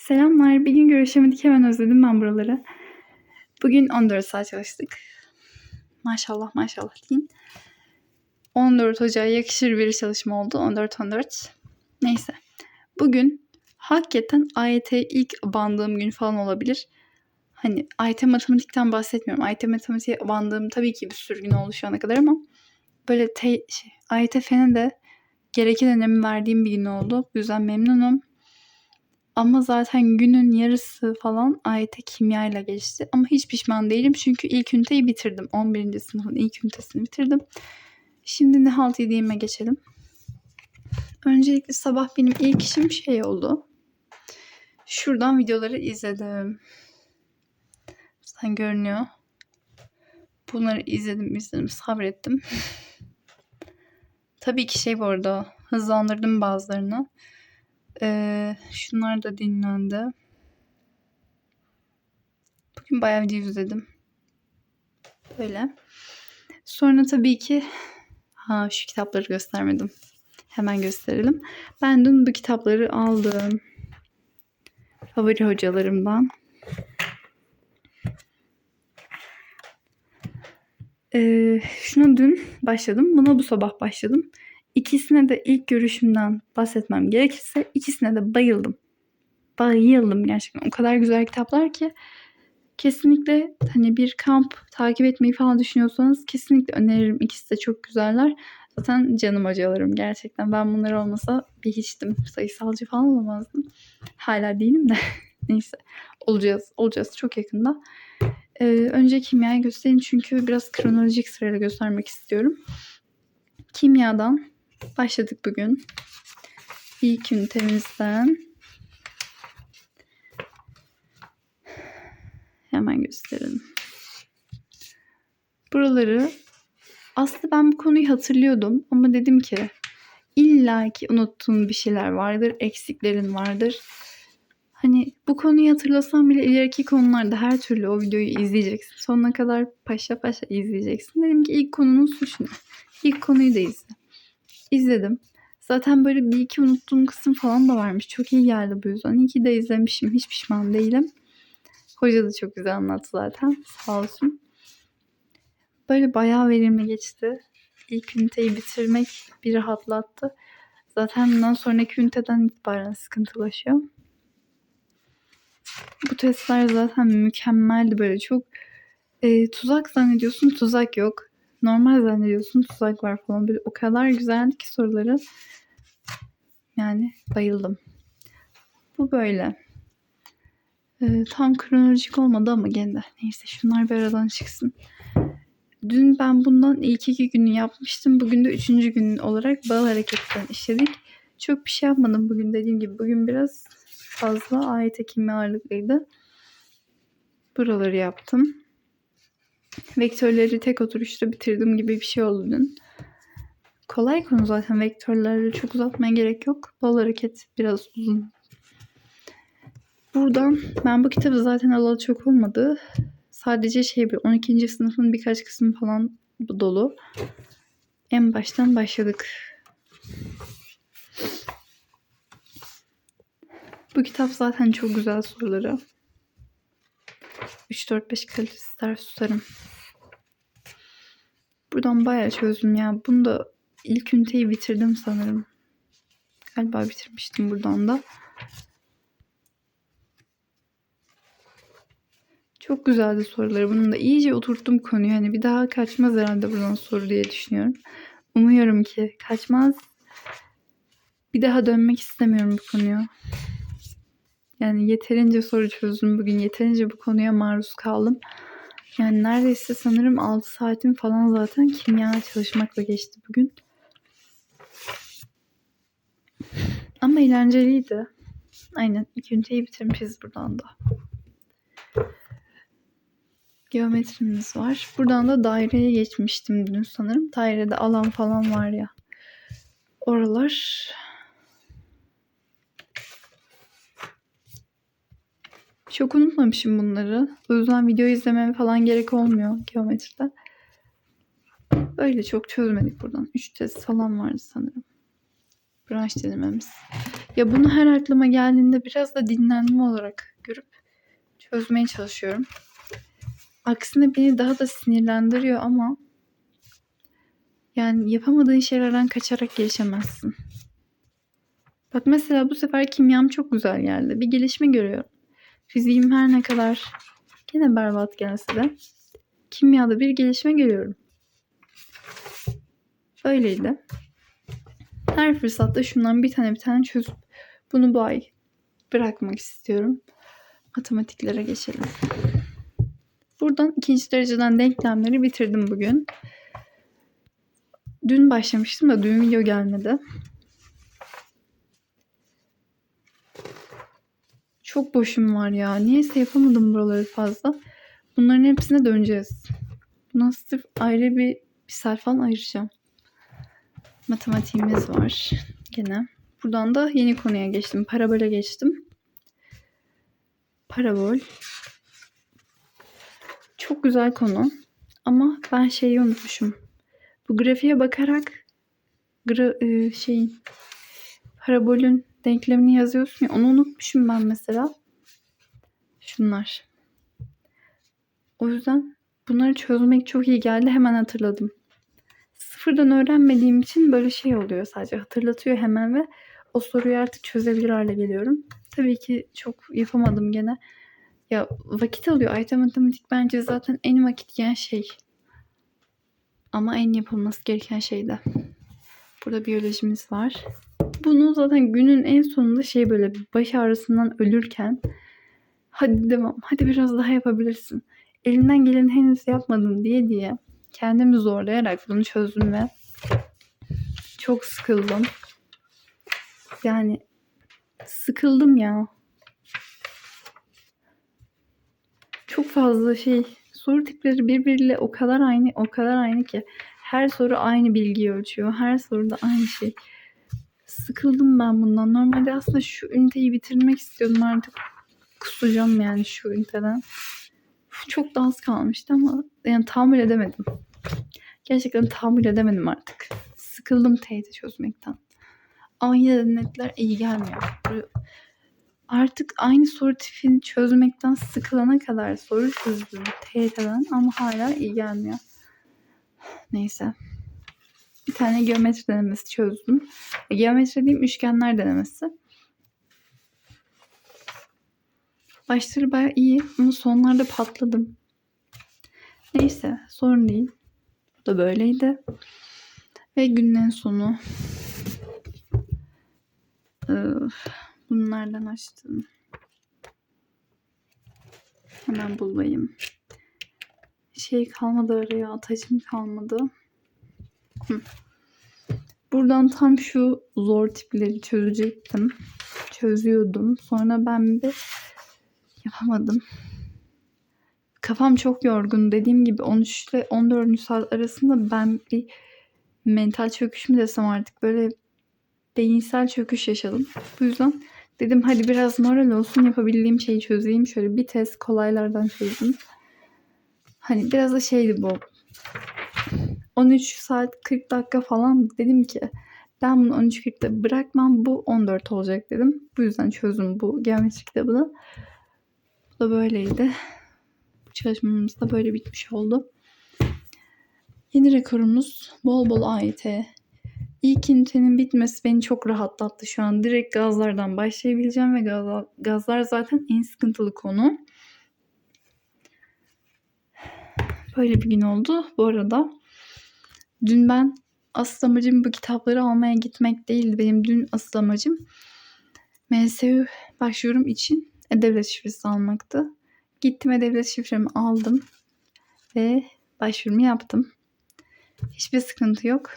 Selamlar. Bir gün görüşemedik. Hemen özledim ben buraları. Bugün 14 saat çalıştık. Maşallah maşallah deyin. 14 Ocağı yakışır bir çalışma oldu. 14-14. Neyse. Bugün hakikaten AYT ilk bandığım gün falan olabilir. Hani AYT matematikten bahsetmiyorum. AYT matematiğe bandığım tabii ki bir sürü gün oldu şu ana kadar ama böyle te, şey, AYT fene de gereken önemi verdiğim bir gün oldu. Bu yüzden memnunum. Ama zaten günün yarısı falan AYT kimya ile geçti. Ama hiç pişman değilim çünkü ilk üniteyi bitirdim. 11. sınıfın ilk ünitesini bitirdim. Şimdi ne halt yediğime geçelim. Öncelikle sabah benim ilk işim şey oldu. Şuradan videoları izledim. Zaten görünüyor. Bunları izledim izledim sabrettim. Tabii ki şey bu arada hızlandırdım bazılarını. Ee, şunlar da dinlendi. Bugün bayağı video izledim. Böyle. Sonra tabii ki ha şu kitapları göstermedim. Hemen gösterelim. Ben dün bu kitapları aldım. Favori hocalarımdan. Ee, şuna dün başladım. Buna bu sabah başladım. İkisine de ilk görüşümden bahsetmem gerekirse ikisine de bayıldım. Bayıldım gerçekten. O kadar güzel kitaplar ki kesinlikle hani bir kamp takip etmeyi falan düşünüyorsanız kesinlikle öneririm. İkisi de çok güzeller. Zaten canım hocalarım gerçekten. Ben bunlar olmasa bir hiçtim. Sayısalcı falan olamazdım. Hala değilim de. Neyse. Olacağız. Olacağız çok yakında. Ee, önce kimyayı göstereyim çünkü biraz kronolojik sırayla göstermek istiyorum. Kimyadan başladık bugün. İlk ünitemizden. Hemen gösterelim. Buraları aslında ben bu konuyu hatırlıyordum ama dedim ki illa ki unuttuğun bir şeyler vardır, eksiklerin vardır. Hani bu konuyu hatırlasam bile ileriki konularda her türlü o videoyu izleyeceksin. Sonuna kadar paşa paşa izleyeceksin. Dedim ki ilk konunun suçu ne? İlk konuyu da izle. İzledim. Zaten böyle bir iki unuttuğum kısım falan da varmış. Çok iyi geldi bu yüzden. İyi ki de izlemişim. Hiç pişman değilim. Hoca da çok güzel anlattı zaten. Sağ olsun. Böyle bayağı verimli geçti. İlk üniteyi bitirmek bir rahatlattı. Zaten bundan sonraki üniteden itibaren sıkıntılaşıyor. Bu testler zaten mükemmeldi böyle çok e, tuzak zannediyorsun tuzak yok. Normal zannediyorsun tuzak var falan böyle o kadar güzeldi ki soruları. Yani bayıldım. Bu böyle. E, tam kronolojik olmadı ama gene de. Neyse şunlar bir aradan çıksın. Dün ben bundan ilk iki günü yapmıştım. Bugün de üçüncü gün olarak bağ hareketten işledik. Çok bir şey yapmadım bugün dediğim gibi. Bugün biraz fazla ayet kimya ağırlıklıydı. Buraları yaptım. Vektörleri tek oturuşta bitirdim gibi bir şey oldu dün. Kolay konu zaten vektörleri çok uzatmaya gerek yok. Bol hareket biraz uzun. Buradan ben bu kitabı zaten alalı çok olmadı. Sadece şey bir 12. sınıfın birkaç kısmı falan dolu. En baştan başladık. Bu kitap zaten çok güzel soruları. 3-4-5 kalitesi ders tutarım. Buradan bayağı çözdüm ya. Bunu da ilk üniteyi bitirdim sanırım. Galiba bitirmiştim buradan da. Çok güzeldi soruları. Bunun da iyice oturttum konuyu. Hani bir daha kaçmaz herhalde buradan soru diye düşünüyorum. Umuyorum ki kaçmaz. Bir daha dönmek istemiyorum bu konuya. Yani yeterince soru çözdüm bugün. Yeterince bu konuya maruz kaldım. Yani neredeyse sanırım 6 saatim falan zaten kimya çalışmakla geçti bugün. Ama eğlenceliydi. Aynen. İlk üniteyi bitirmişiz buradan da. Geometrimiz var. Buradan da daireye geçmiştim dün sanırım. Dairede alan falan var ya. Oralar Çok unutmamışım bunları. O yüzden video izlemem falan gerek olmuyor geometride. Öyle çok çözmedik buradan. 3 test falan vardı sanırım. Branş denememiz. Ya bunu her aklıma geldiğinde biraz da dinlenme olarak görüp çözmeye çalışıyorum. Aksine beni daha da sinirlendiriyor ama yani yapamadığın şeylerden kaçarak gelişemezsin. Bak mesela bu sefer kimyam çok güzel geldi. Bir gelişme görüyorum. Fiziğim her ne kadar gene berbat gelse de kimyada bir gelişme görüyorum. Öyleydi. Her fırsatta şundan bir tane bir tane çözüp bunu bu ay bırakmak istiyorum. Matematiklere geçelim. Buradan ikinci dereceden denklemleri bitirdim bugün. Dün başlamıştım da dün video gelmedi. Çok boşum var ya. Niyeyse yapamadım buraları fazla. Bunların hepsine döneceğiz. Buna sırf ayrı bir, bir sayfa ayıracağım. Matematiğimiz var gene. Buradan da yeni konuya geçtim. Parabole geçtim. Parabol. Çok güzel konu. Ama ben şeyi unutmuşum. Bu grafiğe bakarak gra, e, şeyin parabolün denklemini yazıyorsun ya onu unutmuşum ben mesela. Şunlar. O yüzden bunları çözmek çok iyi geldi. Hemen hatırladım. Sıfırdan öğrenmediğim için böyle şey oluyor sadece. Hatırlatıyor hemen ve o soruyu artık çözebilir hale geliyorum. Tabii ki çok yapamadım gene. Ya vakit alıyor. Ayta matematik bence zaten en vakit yiyen şey. Ama en yapılması gereken şey de. Burada biyolojimiz var. Bunu zaten günün en sonunda şey böyle baş ağrısından ölürken hadi devam, hadi biraz daha yapabilirsin. Elinden geleni henüz yapmadın diye diye kendimi zorlayarak bunu çözdüm ve çok sıkıldım. Yani sıkıldım ya. Çok fazla şey soru tipleri birbiriyle o kadar aynı o kadar aynı ki her soru aynı bilgiyi ölçüyor. Her soruda aynı şey. Sıkıldım ben bundan. Normalde aslında şu üniteyi bitirmek istiyordum artık. Kusacağım yani şu üniteden. Çok da az kalmıştı ama yani tahammül edemedim. Gerçekten tahammül edemedim artık. Sıkıldım teyze çözmekten. Ama yine de netler iyi gelmiyor. Artık aynı soru tipini çözmekten sıkılana kadar soru çözdüm TYT'den ama hala iyi gelmiyor. Neyse. Bir tane geometri denemesi çözdüm. Geometri diyeyim üçgenler denemesi. Başları baya iyi ama sonlarda patladım. Neyse sorun değil. Bu da böyleydi. Ve günün sonu. Bunlardan açtım. Hemen bulayım. Şey kalmadı araya. Atacım kalmadı. Hı. Buradan tam şu zor tipleri çözecektim. Çözüyordum. Sonra ben bir yapamadım. Kafam çok yorgun. Dediğim gibi 13 ile 14. saat arasında ben bir mental çöküş mü desem artık böyle beyinsel çöküş yaşadım. Bu yüzden dedim hadi biraz moral olsun yapabildiğim şeyi çözeyim. Şöyle bir test kolaylardan çözdüm. Hani biraz da şeydi bu. 13 saat 40 dakika falan dedim ki ben bunu 13.40'da bırakmam bu 14 olacak dedim. Bu yüzden çözdüm bu geometri kitabını. Bu da böyleydi. Bu çalışmamız da böyle bitmiş oldu. Yeni rekorumuz bol bol AYT. İlk ünitenin bitmesi beni çok rahatlattı şu an. Direkt gazlardan başlayabileceğim ve gaz, gazlar zaten en sıkıntılı konu. Böyle bir gün oldu. Bu arada dün ben asıl amacım bu kitapları almaya gitmek değildi. Benim dün asıl amacım MSU başvurum için devlet şifresi almaktı. Gittim devlet şifremi aldım ve başvurumu yaptım. Hiçbir sıkıntı yok.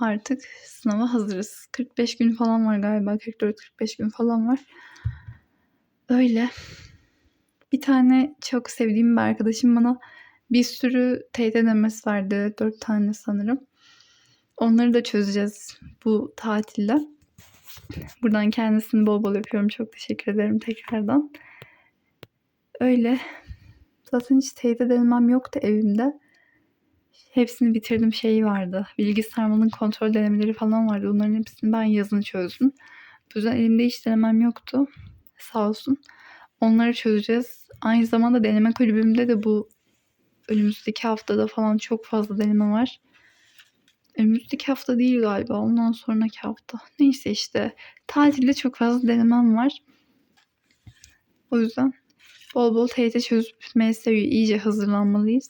Artık sınava hazırız. 45 gün falan var galiba. 44-45 gün falan var. Öyle. Bir tane çok sevdiğim bir arkadaşım bana bir sürü teyit demesi verdi. 4 tane sanırım. Onları da çözeceğiz bu tatilde. Buradan kendisini bol bol öpüyorum. Çok teşekkür ederim tekrardan. Öyle. Zaten hiç teyit denemem yoktu evimde. Hepsini bitirdim şeyi vardı. Bilgi kontrol denemeleri falan vardı. Onların hepsini ben yazını çözdüm. Bu yüzden elimde hiç denemem yoktu. Sağ olsun. Onları çözeceğiz. Aynı zamanda deneme kulübümde de bu önümüzdeki haftada falan çok fazla deneme var. Önümüzdeki hafta değil galiba. Ondan sonraki hafta. Neyse işte. Tatilde çok fazla denemem var. O yüzden bol bol TYT çözüp MSU'yu iyice hazırlanmalıyız.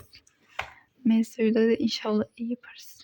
MSU'da da inşallah iyi yaparız.